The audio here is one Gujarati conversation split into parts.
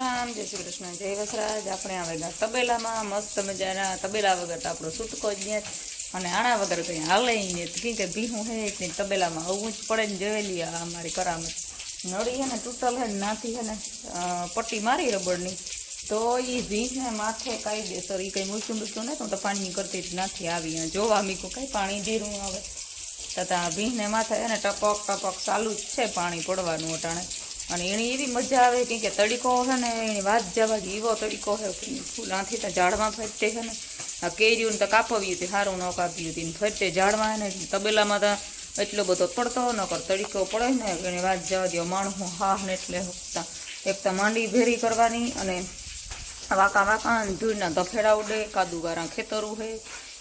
રામ જય શ્રી કૃષ્ણ, જય વસરાજ. આપણે આવે ગયા તબેલામાં મસ્ત મજાના તબેલા વગર તો આપણો છૂટકો જ નહીં. અને આણા વગર કંઈ હાલે ને કંઈ કે ભીહું હે એટલે તબેલામાં આવવું જ પડે ને જોયેલી આ અમારી કરામત. નળી છે ને, તૂટલ હે ને, નાથી હે ને પટ્ટી મારી રબડની. તો એ ભીંને માથે કાયદેસર એ કંઈ મૂક્યું મૂક્યું નહીં તો તો પાણી કરતી જ નથી આવી. જોવા મીકું કંઈ પાણી ધીરું આવે. તથા ભીંને માથે એને ને ટપક ટપક ચાલુ જ છે પાણી પડવાનું અટાણે. અને એની એવી મજા આવે કે કે તડીકો છે ને, એની વાત જવા એવો તડીકો છે ફૂલાથી તો ઝાડમાં ફરતે છે ને. આ કેરીયું તો કાપવી હતી સારું ન કાપ્યું હતી ફરતે ઝાડમાં ને તબેલામાં તો એટલો બધો પડતો ન કર, તડીકો પડે ને, એની વાત જવા દો, માણસું હા ને એટલે હકતા. એક તો માંડી ભેરી કરવાની અને વાંકા વાંકા ધૂળના ધફેડા ઉડે કાદુ ગારા ખેતરું હે,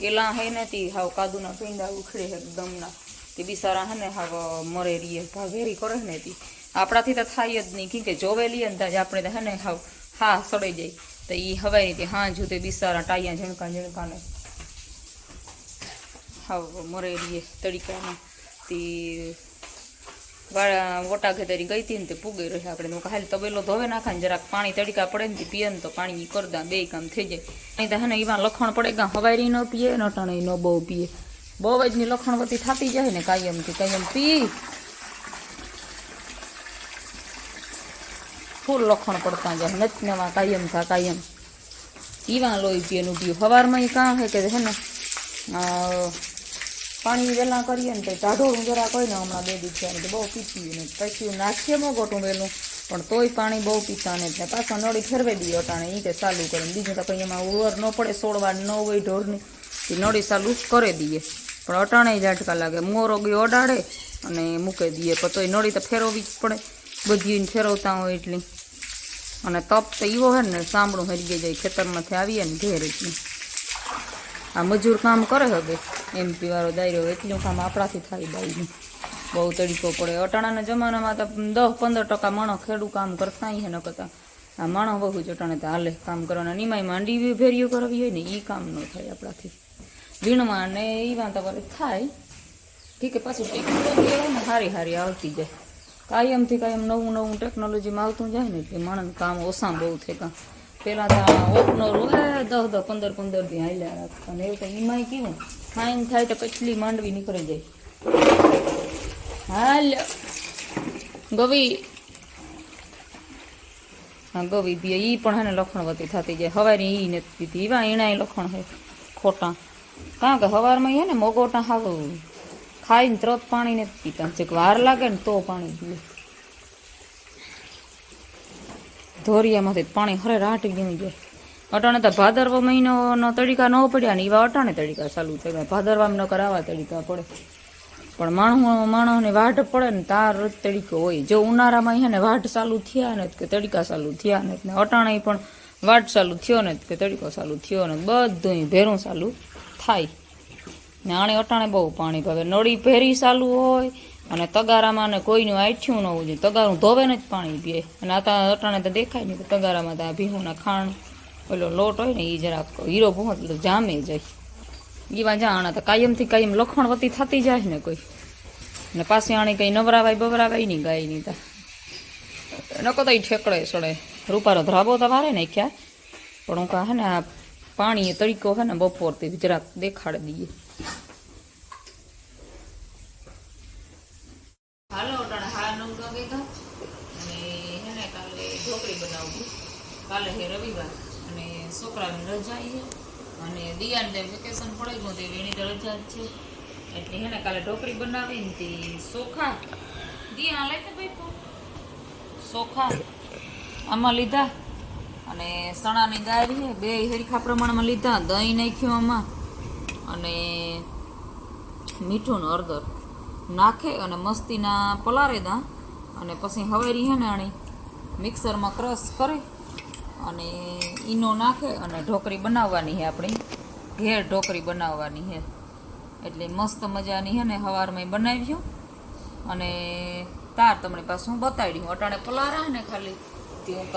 એલા હે ને તી હાવ કાદુના પીંડા ઉખડે એકદમના તે બિસારા હે ને હાવ મરે રીએ ભાવેરી કરે ને તી. આપણાથી તો થાય જ નહીં. કે જોવેલી અંદાજ આપણે તો હે ને હાવ હા સડાઈ જાય. તો એ હવાઈ તે હા જુતે બિસારા ટાયા ઝીણકા ઝીણકાને હાવ મરે રીએ તડીકામાં તે વોટા ઘેતરી ગઈ હતી ને તે પૂગી રહી આપણે. હાલ તબેલો ધોવે નાખા ને જરાક પાણી તડકા પડે ને તે પીએ ને તો પાણી કરતા બે કામ થઈ જાય. નહીં તો હે ને એમાં લખણ પડે ગા હવારી ન પીએ ને અટાણે ન બહુ પીએ. બહુ જ ની લખણવતી થતી જાય ને કાયમથી. કાયમ પી ફૂલ લખણ પડતા જાય નચનેમાં કાયમ થા કાયમ ઈવા લોહી પીએનું પીયું સવારમાં એ કાં હે કે હે ને અ, પાણી વહેલા કરીએ ને તો ટાઢોળું જરા કોઈ ને હમણાં બે દિવસ થયા ને તો બહુ પીતી ને પછી નાખીએ મોગોટું વહેલું પણ તોય પાણી બહુ પીતા ને એટલે પાછા નળી ફેરવે દઈએ અટાણે એ કે ચાલુ કરે ને. બીજું તો કંઈ એમાં ઉવર ન પડે સોડવા ન હોય ઢોરની એ નળી ચાલુ કરી દઈએ. પણ અટાણે ઝાટકા લાગે. મોરો ગયો અડાડે અને મૂકી દઈએ પણ તોય નળી તો ફેરવવી જ પડે. બધી ફેરવતા હોય એટલી. અને તપ તો એવો હે ને, સાંભળું હરી જાય ખેતરમાંથી આવીએ ને ઘેર આ મજૂર કામ કરે હવે. એમપી વાળો દાયરો એટલું કામ આપણાથી થાય બાઈનું. બહુ તડીકો પડે. અટાણાના જમાનામાં તો દસ પંદર ટકા માણસ ખેડૂ કામ કરતા હે ન કરતા આ માણસ બહુ જ અટાણે હાલે કામ કરવાના. નિમાય માંડી ભેરીઓ કરવી હોય ને એ કામ ન થાય આપણાથી. વીણવા ને એવા તમારે થાય. ઠીક પાછું ને સારી સારી આવતી જાય. કાયમથી કાયમ નવું નવું ટેકનોલોજીમાં આવતું જાય ને એટલે માણસ કામ ઓછા બહુ થાય કામ પહેલાં તો ઓપનર હોય દસ દસ પંદર પંદર દી હાલ્યા રાખતા અને એવું તો એમાંય કેવું ફાઇન થાય તો કેટલી માંડવી નીકળી જાય. હાલ. ગવી. હા, ગવી બી એ પણ હે ને લખણવતી થતી જાય. હવારે એ નથી દીધી. એવા એણા લખણ હે ખોટા. કારણ કે હવારમાં હે ને મોગોટા હાવ ખાઈને ત્રત પાણી નથી પીતા. જે વાર લાગે ને તો પાણી પીએ ધોરિયામાંથી પાણી હરે રાટી ગમી જાય. અટાણે તો ભાદરવા મહિનો તડીકા ન પડ્યા ને એવા અટાણે તડીકા ચાલુ થઈ ગયા. ભાદરવામાં ન કરાવા તડીકા પડે. પણ માણસ માણસને વાઢ પડે ને તાર તડીકો હોય. જો ઉનાળામાં અહીંયા ને વાઢ ચાલુ થયા ને કે તડીકા ચાલુ થયા ને અટાણે પણ વાઢ ચાલુ થયો ને કે તડીકો ચાલુ થયો ને બધું ભેરું ચાલુ થાય. ને આણે અટાણે બહુ પાણી ભાવે નળી ભેરી ચાલુ હોય અને તગારામાં ને કોઈનું આઠ્યું ન હોવું જોઈએ. તગારું ધોવે ને જ પાણી પીએ. અને આ તો અટાણે તો દેખાય નહીં તો તગારામાં તો આ ભીહુના ખાણ ઓલો લોટ હોય ને એ જરાક હીરો ભૂ એટલે જામે જાય એવા જાણા તો કાયમથી કાયમ લખણવતી થતી જાય ને કોઈ. ને પાછી આણી કંઈ નવરાવાય, બવરાવાય નહીં, ગાય નહીં તા. નકો તો ઈ ઠેકડે સડે. રૂપારો ધ્રાબો તો વારે નાખ્યા. પણ હું કા હે ને, આ પાણી એ તરીકો હે ને બપોરથી જરાક દેખાડી દઈએ હાલો અટાણે હાડા નવ વાગે તો અને હે ને કાલે ઢોકળી બનાવવું કાલે હે રવિવાર અને છોકરાની રજા છે અને દિયાને તેમ વેકેશન પડે ગયું તે એની તો રજા જ છે. એટલે હે ને કાલે ઢોકળી બનાવી ને તે ચોખા દિયા લઈ ને ભાઈ ચોખા આમાં લીધા અને સણાની ગાય બે હેરખા પ્રમાણમાં લીધા, દહીં નાખ્યું આમાં. અને મીઠું હળદર નાખે અને મસ્તીના પલારે દા. અને પછી હવેરી હે ને આણી મિક્સરમાં ક્રશ કરે. અને ઈનો નાખે અને ઢોકળી બનાવવાની છે આપણી. ઘેર ઢોકળી બનાવવાની છે. એટલે મસ્ત મજાની છે ને હવારમાં બનાવ્યું. અને તાર તમને પાછું હું બતાડ્યું અટાણે પલારા ને ખાલી, તે હું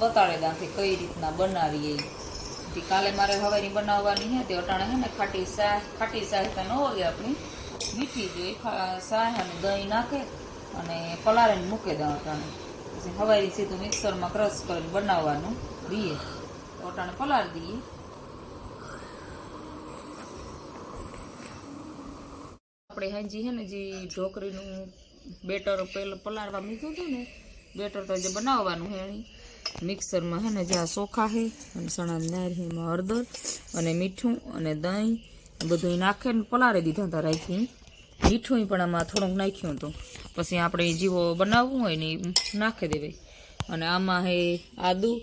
બતાડે દાખી કઈ રીતના બનાવીએ. તે કાલે મારે હવારી બનાવવાની છે. તે અટાણે છે ને ખાટી સાહ ખાટી શાહ તો ન હોય આપણી. મીઠી જોઈએ સાહ અને દહીં નાખે અને પલાળીને મૂકી દઉં અટાણે. પછી હવાઈ સીધું મિક્સરમાં ક્રશ કરીને બનાવવાનું. દઈએ. ઓટાણે પલાળી દઈએ. આપણે હાજી હે ને જે ઢોકરીનું બેટર પહેલાં પલાળવા મૂક્યું હતું ને, બેટર તો જે બનાવવાનું એની મિક્સરમાં હે ને જે આ ચોખા હે અને સણા નાર હે એમાં હળદર અને મીઠું અને દહીં, બધું ઈ નાખે ને પલાળી દીધા હતા રાખી મીઠું પણ આમાં થોડુંક નાખ્યું હતું. પછી આપણે જીવો બનાવવું હોય ને એ નાખી દેવાય અને આમાં હે આદું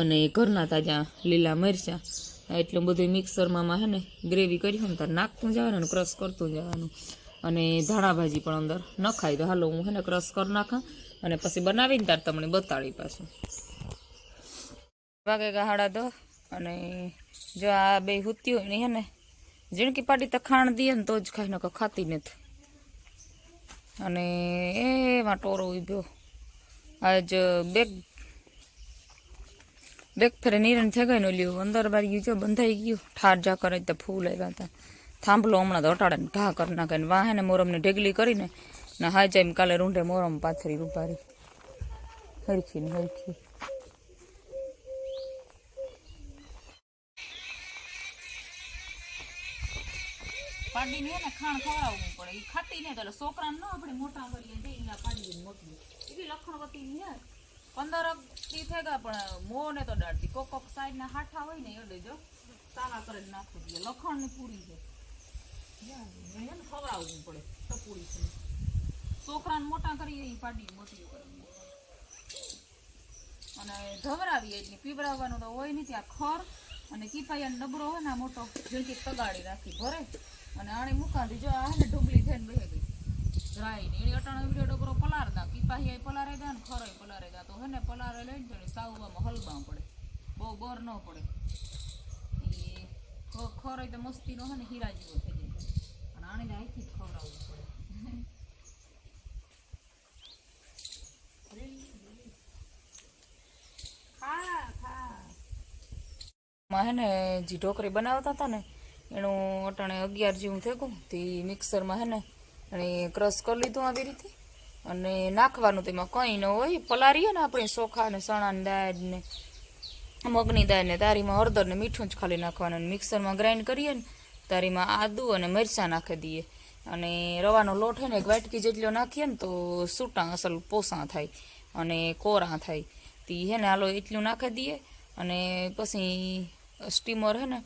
અને ઘરના તાજા લીલા મરચાં. એટલું બધું મિક્સરમાં હે ને ગ્રેવી કરી હોય ને ત્યારે નાખતું જવાનું અને ક્રશ કરતું જવાનું. અને ધાણા ભાજી પણ અંદર નખાય. તો હાલો હું હે ને ક્રશ કરી નાખા અને પછી બનાવીને ત્યારે તમને બતાડી પાછું. વાગે હાડા દો અને જો આ બે હુતી હોય ને હે ને જીણકી પાટી તો ખાણ દઈએ ને તો જ ખાઈ નકો ખાતી નથી. અને એમાં ટોરો ઉભ્યો. આજ બેગ બેગ ફેરે નિરણ થઈ ગઈ ને અંદર બાર ગયું છે, બંધાઈ ગયું. ઠાર જા કરે તો ફૂલ આવ્યા હતા. થાંભલો હમણાં તો અટાડે ઘા કરી નાખે ને વાહે મોરમને ઢેગલી કરીને ને હાજા એમ કાલે રૂંઢે મોરમ પાથરી ઉભારી હરખી ને હરખી. પાડીને એને ખાણ ખવડાવવું પડે. એ ખાતી નહીં તો એટલે છોકરાને ન આપણે મોટા કરીએ જઈ અહીંયા પાડીને મોકલી એવી લખણવતી ને પંદરથી થઈ ગયા પણ મો ને તો દાડતી કોક કોક સાઈડ ના હાઠા હોય ને એટલે જો. સારા કરીને નાખી દઈએ લખણની પૂરી છે. એને ખવડાવવું પડે. ટપુડી છે. છોકરાને મોટા કરીએ એ પાડી મોટી કરીએ અને ધવરાવીએ એટલે પીવડાવવાનું તો હોય નહીં ત્યાં ખર અને કીપાયા ડબરો હોય ને મોટો જેથી તગાડી રાખી ભરે. અને આણે મુકાતી જો આ હે ને ઢુબલી થઈને બેહી ગઈ. રાઈ ને એની અટાણો વિડિયો ડોકરો પલાર દા કીપાહિયા પલારે દા ને ખરોય પલારે દા. તો હને પલારે લઈને તો સાવવામાં હલવા પડે. બહુ બર ન પડે. એ ખરોય તો મસ્તીનો હે ને હીરા જેવો થઈ જાય. અને આણે અહીંથી જ ખવડાવવું પડે. હા ખા. માં હે ને જે ઢોકરી બનાવતા હતા ને એનું અટાણે અગિયાર જેવું થયું તે મિક્સરમાં હે ને એને ક્રશ કરી લીધું આવી રીતે. અને નાખવાનું તેમાં કંઈ ન હોય. પલારીએ ને આપણે ચોખા ને ચણાની દાળ ને, મગની દાળ ને, તારીમાં હળદર ને, મીઠું જ ખાલી નાખવાનું. અને મિક્સરમાં ગ્રાઇન્ડ કરીએ ને, તારીમાં આદુ અને મરચાં નાખી દઈએ. અને રવાનો લોટ હોય ને, એક વાટકી જેટલો નાખીએ ને, તો સૂટા અસલ પોસા થાય અને કોરા થાય. તી હે ને, હાલો એટલું નાખી દઈએ. અને પછી સ્ટીમર હે ને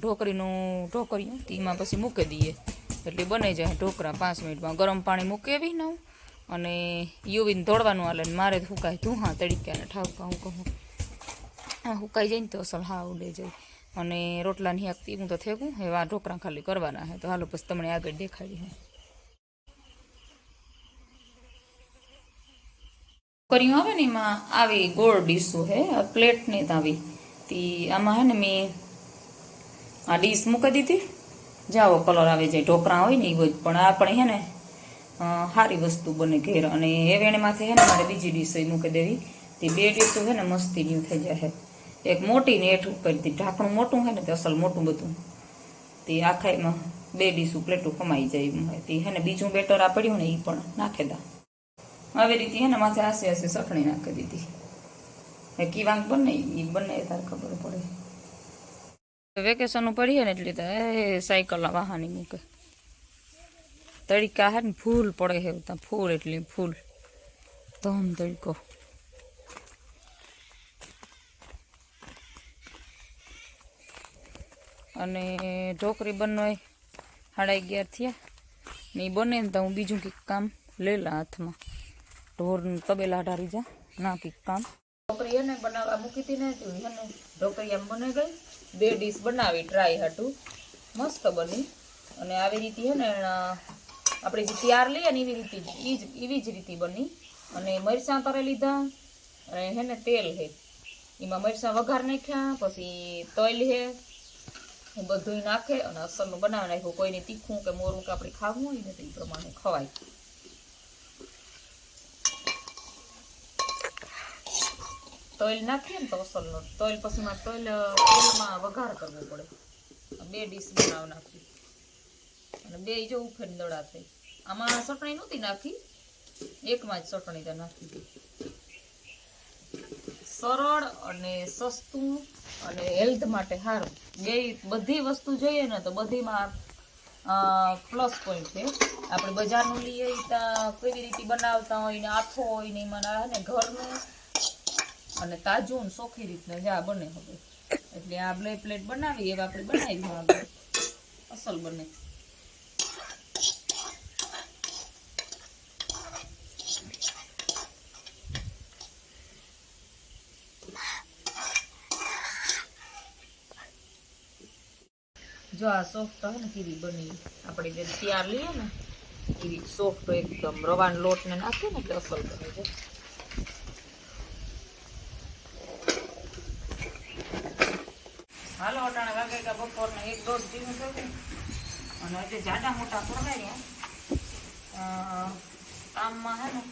ઢોકરીનું ઢોકરીયું તેમાં પછી મૂકી દઈએ. એટલે બની જાય ઢોકરા પાંચ મિનિટમાં. ગરમ પાણી મૂકેવી ને અને યુવીને ધોળવાનું હાલે મારે હુકાય ધુહા તડીકા ને ઠાવકા હું કહું. આ હુકાઈ જાય ને તો અસલ હા ઉડે જાય. અને રોટલાની હાકતી હું તો થેકું એવા ઢોકરા ખાલી કરવાના હે તો હાલો પછી તમને આગળ દેખાડી હે. કર્યું આવે ને એમાં આવી ગોળ ડીશું હે આ પ્લેટ ને જ આવી. તી આમાં હે ને મેં આ ડીશ મૂકી દીધી. જાઓ, કલર આવી જાય, ઢોકળા હોય ને એ હોય પણ આપણે હે ને સારી વસ્તુ બને ઘેર. અને એ વેણમાંથી હે ને મારે બીજી ડીશ મૂકી દેવી. તે બે ડીશો હે ને મસ્તી ન્યુ થઈ જાય એક મોટી ને એઠું કરી ઢાંકણું મોટું હે ને તે અસલ મોટું બધું. તે આખા એમાં બે ડીશું પ્લેટું કમાઈ જાય. તે હે ને બીજું બેટર આ પડ્યું ને એ પણ નાખી દા. આવી રીતે હે ને માથે આસે આસે ચટણી નાખી દીધી. કીવાંગ બને એ બને, તાર ખબર પડે. વેકેશન પડીએ ને એટલે તો એ સાયકલ વાહની મૂકે. તડકા હે ને ફૂલ પડે હે ત્યાં ફૂલ એટલે ફૂલ. ધમ તડકો. અને ઢોકરી બનવાય સાડા અગિયાર થયા. ને એ બને ને તો હું બીજું કંઈક કામ લેલા હાથમાં. ઢોર તબેલા ઢારી જા. ના કંઈક કામ. ઢોકરી એને બનાવવા મૂકી હતી ને ઢોકરી એમ બની ગઈ. બે ડીશ બનાવી ટ્રાય હાટું. મસ્ત બની. અને આવી રીતે હે ને આપણે જે તૈયાર લઈએ ને એવી રીતે એ જ એવી જ રીતે બની. અને મરચાં તરે લીધા, અને હે ને તેલ હે. એમાં મરચાં વઘાર નાખ્યા, પછી તલ હે. એ બધું નાખે અને અસલનું બનાવી નાખ્યું. કોઈને તીખું કે મોરું કે આપણે ખાવું હોય ને તો એ પ્રમાણે ખવાય. તોઈલ નાખીએ ને તો અસલનો. તોઈલ પછી માં તોલ, તેલમાં વઘાર કરવો પડે. બે ડીશ બનાવ નાખી. અને બે જો ઉફેર દડા થઈ. આમાં ચટણી નહોતી નાખી. એકમાં જ ચટણી તો નાખી સરળ અને સસ્તું અને હેલ્થ માટે સારું. બે બધી વસ્તુ જોઈએ ને તો બધીમાં પ્લસ પોઈન્ટ છે. આપણે બજારનું લઈએ ત્યાં કેવી રીતે બનાવતા હોય ને આથો હોય ને એમાં ને ઘરનું અને તાજું સોખી રીતના જા બને હવે. એટલે આ બ્લે પ્લેટ બનાવી એવા આપણે બનાવી અસલ બને. જો આ સોફ્ટ હોય ને કેવી બની. આપણે જે તૈયાર લઈએ ને એવી સોફ્ટ એકદમ રવાનો લોટ ને નાખીએ ને એટલે અસલ બને છે. હાલો, અટાણે વાગે કે બપોરના એક દોઢ જેવું થયું અને હજી જાડા મોટા કરવાયા કામમાં હે ને,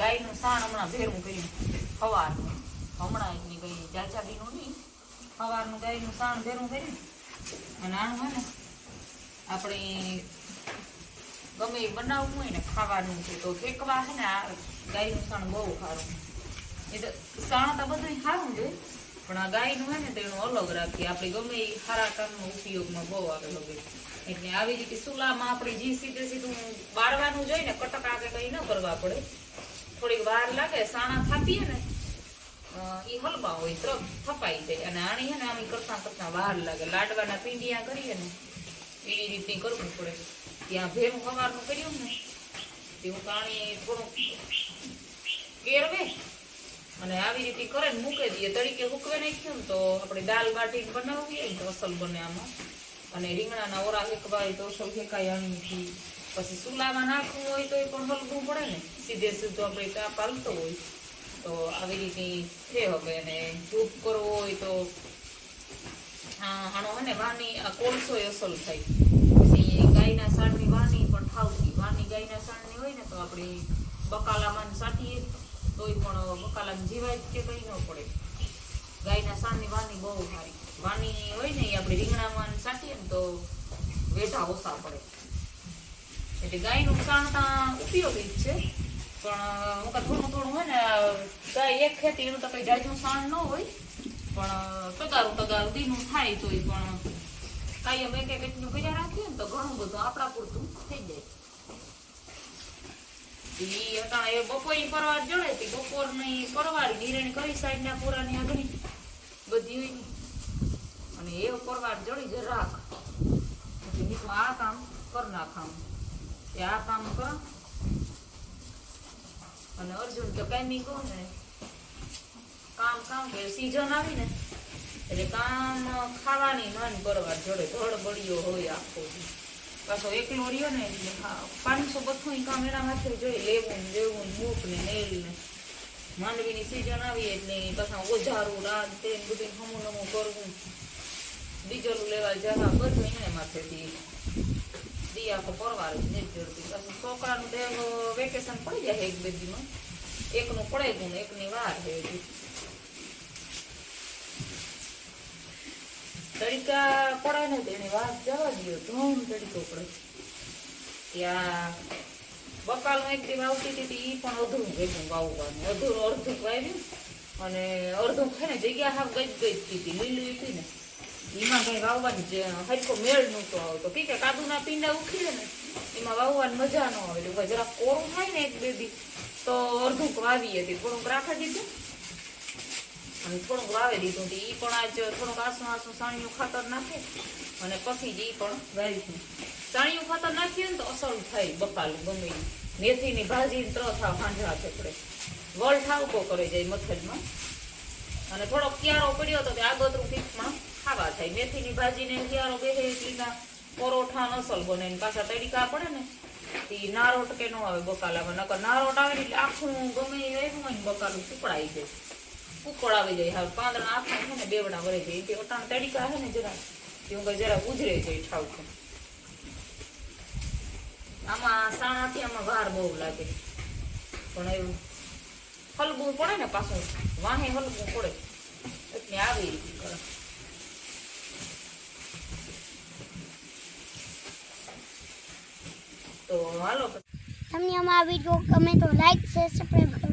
ગાયનું સાણ હમણાં ભેરું કર્યું. સવારનું હમણાં એની કઈ જાજાબીનું નહીં. સવારનું ગાયનું સાણ ભેરું કર્યું. અને આનું હે ને, આપણે ગમે એ બનાવવું હોય ને, ખાવાનું છે તો ફેંકવા છે ને, આ ગાયનું સાણ બહુ સારું. એ તો સાણ તો બધું સારું છે. પણ આ ગાયનું હોય ને તો એનું અલગ રાખીએ. આપણે ગમે એ સારા કામનો ઉપયોગમાં બહુ આવે હવે એટલે આવી રીતે સુલામાં આપણે જે સીધે સીધું બાળવાનું જોઈએ ને, કટક કે કંઈ ન કરવા પડે. થોડીક વાર લાગે, સાણા થાપીએ ને એ હલવા હોય તો થપાઈ જાય. અને આણી ને આમ કરતા કરતા વાર લાગે. લાડવાના પીંડિયા કરીએ ને, એવી રીતે કરવું પડે. ત્યાં ભેરું સવારનું કર્યું ને, તેવું પાણી થોડુંક કેરવે અને આવી રીતે કરે ને મૂકી દઈએ. તરીકે હુકવે નાખ્યું ને તો આપણે દાલ બાટી બનાવવી હોય ને તો અસલ બને આમાં. અને રીંગણાના ઓરા હેકવાય તો અસલ હેકાય આણીથી. પછી સુલામાં નાખવું હોય તો એ પણ હલવું પડે ને. સીધે સીધું આપણે કાપ હાલતો હોય. તો આવી રીતે છે હવે. અને ધૂપ કરવો હોય તો આનો હે વાની, આ કોલસો અસલ થાય. પછી ગાયના સાણની વાની પણ ઠાવતી વાની ગાયના સાણની હોય ને તો આપણે બકાલામાં સાટીએ. તોય પણ બકાલામાં જીવાય કે કંઈ ન પડે. ગાયના સાણની વાની બહુ સારી. વાની હોય ને આપણે રીંગણામાં સાટીએ ને તો વેઢા ઓછા પડે. એટલે ગાયનું સાણ ત્યાં ઉપયોગી જ છે. પણ હું થોડું થોડું હોય ને, ગાય એક ખેતી, એનું તો કઈ જાજનું સાણ ન હોય. પણ તગારું તગારું દીનું થાય તોય પણ કાયમ એક એક એટલું કર્યા રાખીએ ને તો ઘણું બધું આપણા પૂરતું થઈ જાય. આ કામ કર નાખામ. અને અર્જુન તો કઈ કહો ને. કામ કામ કે સીઝન આવી એટલે કામ ખાવાની નાની પરવાર જોડે. ધડબડિયો હોય આખો. પાછો એકલો રહ્યો ને એટલે પાંચસો બધું કામ એના માથે જોઈએ લેવું ને દેવું ને મૂક ને નેલ ને માંડવીની સીઝન આવી એટલે પાછા ઓજારું રાત તે ને બધું હમું નમું કરવું. ડીઝલ લેવા જવા બધું એને માથેથી. દી આખો પરવાર જ નથી જોડતી પાછું છોકરાનું તો વેકેશન પડી જાય એક બે દીમાં એકનું પડે ગયું ને એકની વાર છે તડીકા પડે ને તેને વાસ જવા દો ધૂમ તડકો પડે ત્યાં બકાલનું એક દી વાવતી હતી, ઈ પણ અધૂરું ભેગું વાવવાનું. અધૂરું અડધું વાવ્યું અને અડધું ને, જગ્યા હાવ ગઈ ગઈ હતી લીલી હતી ને. એમાં કઈ વાવવાની જે હરખો મેળ નહોતો આવતો. કે કાદુના પીંડા ઉખીએ ને, એમાં વાવવાની મજા ન આવે. એટલે જરાક કોરું થાય ને એક બે દી, તો અડધુંક વાવી હતી થોડુંક રાખી દીધું. અને થોડુંક વાવી દીધું ઈ પણ આજ થોડુંક આસું આસું સાણિયું ખાતર નાખે અને પછી જ એ પણ વાવીશું સાણિયું ખાતર નાખીએ ને તો અસલ થાય બકાલું ગમે મેથીની ભાજી ત્ર થાવ હાંજરા થેપડે. વળ ઠાવકો કરે જાય મથજમાં અને થોડોક ક્યારો પડ્યો તો કે આગતરું ફીકમાં ખાવા થાય. મેથીની ભાજીને ક્યારો બેસે એટલીના પરોઠા નસલ બને પાછા તડીકા પડે ને એ નારોટ કે ન આવે બકાલામાં નકર નારોટ આવે એટલે આખું ગમે એવું હોય ને બકાલું સુકડાઈ જાય. ઉકળ આવી જાય હાલ. પાંદડા આખા છે ને, બેવડા વળી જાય. એટલે ઓટાણ તડીકા છે ને જરા એવું જરા ઉજરે જાય ઠાવકું. આમાં સાણાથી આમાં વાર બહુ લાગે. પણ એવું હલગું પડે ને પાછું, વાહે હલગું પડે. એટલે આવી રીતે કરે. તો હાલો. તમને અમારા વીડિયો ગમે તો લાઈક શેર સબસ્ક્રાઈબ